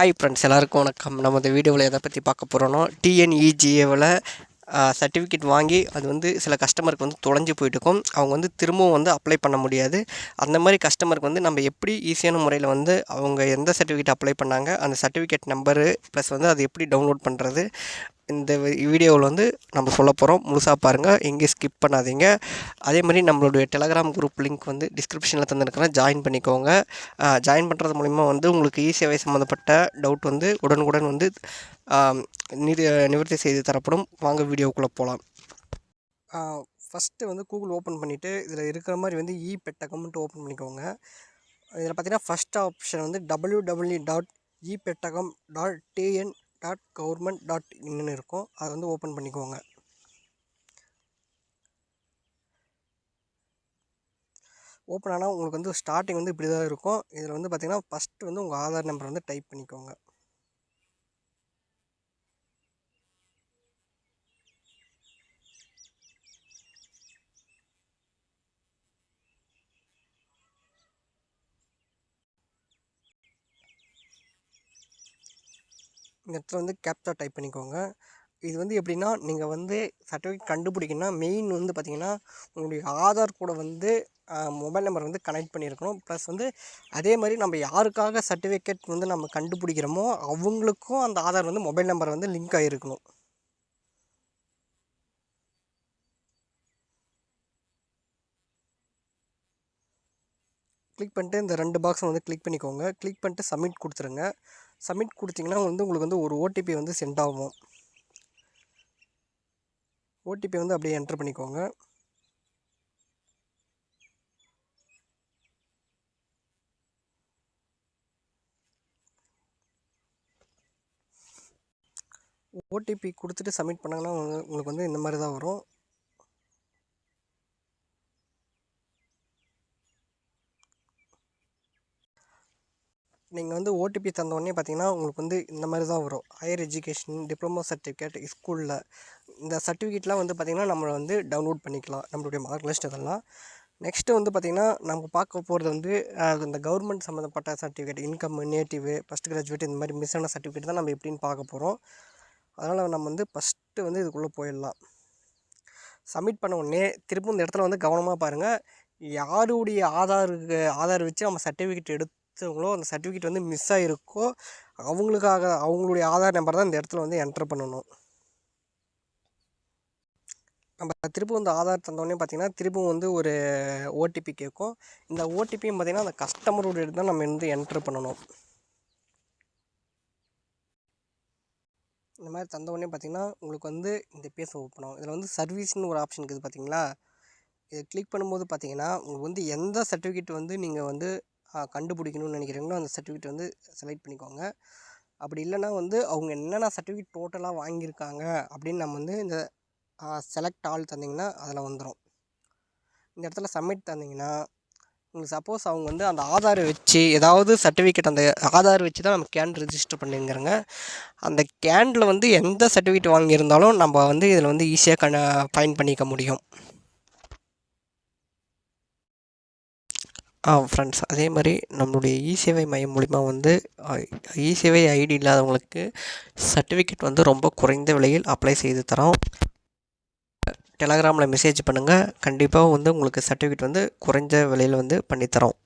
Hi friends எல்லாருக்கும் வணக்கம். நம்ம இந்த வீடியோவில் எதை பற்றி பார்க்க போகிறோன்னா டிஎன்இஜிஏவில் சர்டிஃபிகேட் வாங்கி அது வந்து சில கஸ்டமருக்கு வந்து தொலைஞ்சு போயிட்டு இருக்கும். அவங்க வந்து திரும்பவும் வந்து அப்ளை பண்ண முடியாது. அந்த மாதிரி கஸ்டமருக்கு வந்து நம்ம எப்படி ஈஸியான முறையில் வந்து அவங்க எந்த சர்டிஃபிகேட் அப்ளை பண்ணாங்க அந்த சர்டிஃபிகேட் நம்பரு ப்ளஸ் வந்து அது எப்படி டவுன்லோட் பண்ணுறது இந்த வீடியோவில் வந்து நம்ம சொல்ல போகிறோம் முழுசாக பாருங்கள் எங்கேயும் ஸ்கிப் பண்ணாதீங்க. அதே மாதிரி நம்மளுடைய டெலகிராம் குரூப் லிங்க் வந்து டிஸ்கிரிப்ஷனில் தந்துருக்கிறேன். ஜாயின் பண்ணிக்கோங்க. ஜாயின் பண்ணுறது மூலிமா வந்து உங்களுக்கு இசேவை சம்மந்தப்பட்ட டவுட் வந்து உடனுக்குடன் வந்து நிதி நிவர்த்தி செய்து தரப்படும். வாங்க வீடியோக்குள்ளே போகலாம் ஃபஸ்ட்டு வந்து கூகுள் ஓப்பன் பண்ணிவிட்டு இதில் இருக்கிற மாதிரி வந்து இ பெட்டகம்ன்ட்டு ஓப்பன் பண்ணிக்கோங்க. இதில் பார்த்தீங்கன்னா ஃபஸ்ட் ஆப்ஷன் வந்து W W dot e Pettagam dot TN dot government dot இன்னு இருக்கும். அதை வந்து ஓப்பன் பண்ணிக்கோங்க. ஓப்பன் ஆனால் உங்களுக்கு வந்து ஸ்டார்டிங் வந்து இப்படி தான் இருக்கும். இதில் வந்து பார்த்திங்கன்னா ஃபஸ்ட்டு வந்து உங்கள் ஆதார் நம்பர் வந்து டைப் பண்ணிக்கோங்க. இந்த இடத்துல வந்து கேப்சா டைப் பண்ணிக்கோங்க. இது வந்து எப்படின்னா நீங்கள் வந்து சர்டிஃபிகேட் கண்டுபிடிக்கணும்னா மெயின் வந்து பார்த்திங்கன்னா உங்களுடைய ஆதார் கூட வந்து மொபைல் நம்பர் வந்து கனெக்ட் பண்ணியிருக்கணும். ப்ளஸ் வந்து அதே மாதிரி நம்ம யாருக்காக சர்டிஃபிகேட் வந்து நம்ம கண்டுபிடிக்கிறோமோ அவங்களுக்கும் அந்த ஆதார் வந்து மொபைல் நம்பர் வந்து லிங்க் ஆகிருக்கணும் கிளிக் பண்ணிட்டு இந்த ரெண்டு பாக்ஸும் வந்து கிளிக் பண்ணிக்கோங்க. கிளிக் பண்ணிட்டு சப்மிட் கொடுத்துருங்க. சப்மிட் கொடுத்தீங்கன்னா வந்து உங்களுக்கு வந்து ஒரு ஓடிபி வந்து சென்ட் ஆகும். ஓடிபி வந்து அப்படியே என்ட்ரு பண்ணிக்கோங்க. ஓடிபி கொடுத்துட்டு சப்மிட் பண்ணாங்கன்னா உங்களுக்கு வந்து இந்த மாதிரி தான் வரும். நீங்கள் வந்து ஓடிபி தந்தோடனே பார்த்தீங்கன்னா உங்களுக்கு வந்து இந்த மாதிரி தான் வரும். ஹையர் எஜுகேஷன் டிப்ளமோ சர்டிஃபிகேட் ஸ்கூலில் இந்த சர்டிஃபிகேட்லாம் வந்து பார்த்திங்கன்னா நம்ம வந்து டவுன்லோட் பண்ணிக்கலாம். நம்மளுடைய மார்க் லிஸ்ட் இதெல்லாம். நெக்ஸ்ட்டு வந்து பார்த்திங்கன்னா நம்ம பார்க்க போகிறது வந்து இந்த கவர்மெண்ட் சம்மந்தப்பட்ட certificate income native first graduate இந்த மாதிரி மிஸ் ஆன சர்டிஃபிகேட் தான் நம்ம எப்படின்னு பார்க்க போகிறோம் அதனால் நம்ம வந்து ஃபஸ்ட்டு வந்து இதுக்குள்ளே போயிடலாம். சப்மிட் பண்ண உடனே திரும்ப இந்த இடத்துல வந்து கவனமாக பாருங்கள் யாருடைய ஆதாருக்கு ஆதார் வச்சு நம்ம சர்டிஃபிகேட் எடுத்து எடுத்தவங்களோ அந்த சர்டிஃபிகேட் வந்து மிஸ் ஆகிருக்கோ அவங்களுக்காக அவங்களுடைய ஆதார் நம்பர் தான் இந்த இடத்துல வந்து என்ட்ரு பண்ணணும். நம்ம திருப்பும் வந்து ஆதார் தந்தோடனே பார்த்திங்கன்னா திரும்பவும் வந்து ஒரு ஓடிபி கேட்கும் இந்த ஓடிபியும் பார்த்திங்கன்னா அந்த கஸ்டமரோட தான் நம்ம வந்து என்ட்ரு பண்ணணும். இந்த மாதிரி தந்தவுடனே பார்த்திங்கன்னா உங்களுக்கு வந்து இந்த பேஸ் ஓப்பன் ஆகும். இதில் வந்து சர்வீஸ்னு ஒரு ஆப்ஷன் இருக்குது பார்த்தீங்களா இதை கிளிக் பண்ணும்போது பார்த்தீங்கன்னா உங்களுக்கு வந்து எந்த சர்டிஃபிகேட் வந்து நீங்கள் வந்து கண்டுபிடிக்கணும்னு நினைக்கிறீங்களோ அந்த சர்டிஃபிகேட் வந்து செலக்ட் பண்ணிக்கோங்க. அப்படி இல்லைனா வந்து அவங்க என்னென்ன சர்டிஃபிகேட் டோட்டலாக வாங்கியிருக்காங்க அப்படின்னு நம்ம வந்து இந்த செலக்ட் ஆல் தந்திங்கன்னா அதில் வந்துடும் இந்த இடத்துல சப்மிட் தந்திங்கன்னா உங்களுக்கு சப்போஸ் அவங்க வந்து அந்த ஆதாரை வச்சு ஏதாவது சர்டிஃபிகேட் அந்த ஆதார் வச்சு தான் நம்ம கேன் ரிஜிஸ்டர் பண்ணிங்கிறங்க. அந்த கேனில் வந்து எந்த சர்டிஃபிகேட் வாங்கியிருந்தாலும் நம்ம வந்து இதில் வந்து ஈஸியாக கண ஃபைன் பண்ணிக்க முடியும். ஃப்ரெண்ட்ஸ் அதே மாதிரி நம்மளுடைய இசேவை மையம் மூலிமா வந்து இசேவை ஐடி இல்லாதவங்களுக்கு சர்டிஃபிகேட் வந்து ரொம்ப குறைந்த விலையில் அப்ளை செய்து தரோம். டெலகிராமில் மெசேஜ் பண்ணுங்கள் கண்டிப்பாக வந்து உங்களுக்கு சர்டிஃபிகேட் வந்து குறைஞ்ச விலையில் வந்து பண்ணித்தரோம்